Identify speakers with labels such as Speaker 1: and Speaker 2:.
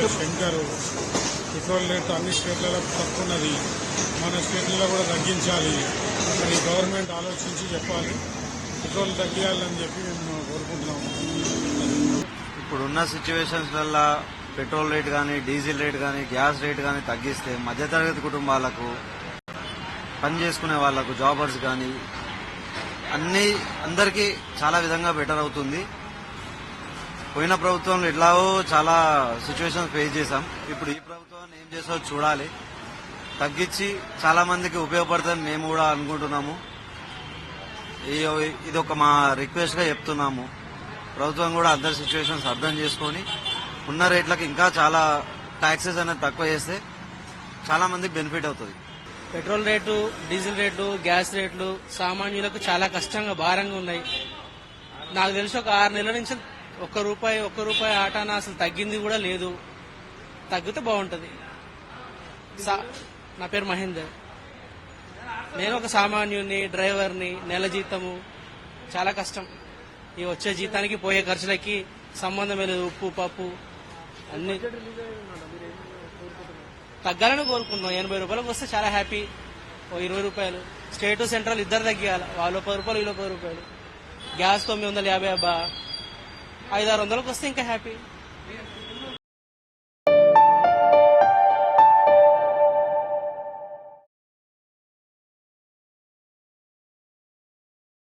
Speaker 1: పేరు Shankar. Petrol rate అన్ని స్టేట్లలో తక్కువన్నది. మన స్టేట్లలో కూడా తగ్గించాలి. మరి గవర్నమెంట్ ఆలోచించి చెప్పాలి. పెట్రోల్ తగ్గియాలని చెప్పి మేము కోరుకుంటున్నాము.
Speaker 2: ఇప్పుడున్న సిచ్యువేషన్స్ వల్ల పెట్రోల్ రేట్ కానీ డీజిల్ రేట్ కానీ గ్యాస్ రేట్ కానీ తగ్గిస్తే మధ్యతరగతి కుటుంబాలకు పని చేసుకునే వాళ్ళకు జాబర్స్ కానీ అన్ని అందరికీ చాలా విధంగా బెటర్ అవుతుంది. పోయిన ప్రభుత్వంలో ఎట్లాగో చాలా సిచ్యువేషన్ ఫేస్ చేశాం. ఇప్పుడు ఈ ప్రభుత్వం ఏం చేసో చూడాలి. తగ్గించి చాలా మందికి ఉపయోగపడుతుందని మేము కూడా అనుకుంటున్నాము. ఇది ఒక మా రిక్వెస్ట్గా చెప్తున్నాము. ప్రభుత్వం కూడా అందరి సిచ్యువేషన్స్ అర్థం చేసుకొని ఉన్న రేట్లకు ఇంకా చాలా ట్యాక్సెస్ అనేది తక్కువ చేస్తే చాలా మందికి బెనిఫిట్ అవుతుంది.
Speaker 3: పెట్రోల్ రేటు డీజిల్ రేట్లు గ్యాస్ రేట్లు సామాన్యులకు చాలా కష్టంగా భారంగా ఉన్నాయి. నాకు తెలిసి ఒక ఆరు నెలల నుంచి ఒక్క రూపాయి ఒక్క రూపాయి ఆటాన? అసలు తగ్గింది కూడా లేదు. తగ్గితే బాగుంటుంది. సా- నా పేరు మహేందర్. నేను ఒక సామాన్యుని డ్రైవర్ని నెల జీతము. చాలా కష్టం. ఈ వచ్చే జీతానికి పోయే ఖర్చులకి సంబంధం లేదు. ఉప్పు పప్పు అన్ని. తగ్గాలని కోరుకుంటున్నాం. ఎనభై రూపాయలకు వస్తే చాలా హ్యాపీ. ఓ ఇరవై రూపాయలు. స్టేట్ సెంట్రల్ ఇద్దరు తగ్గియాలి. వాళ్ళు పది రూపాయలు వీళ్ళు పది రూపాయలు. గ్యాస్ తొమ్మిది వందల యాభై అబ్బా. ఐదు ఆరు వందలకు వస్తే ఇంకా హ్యాపీ.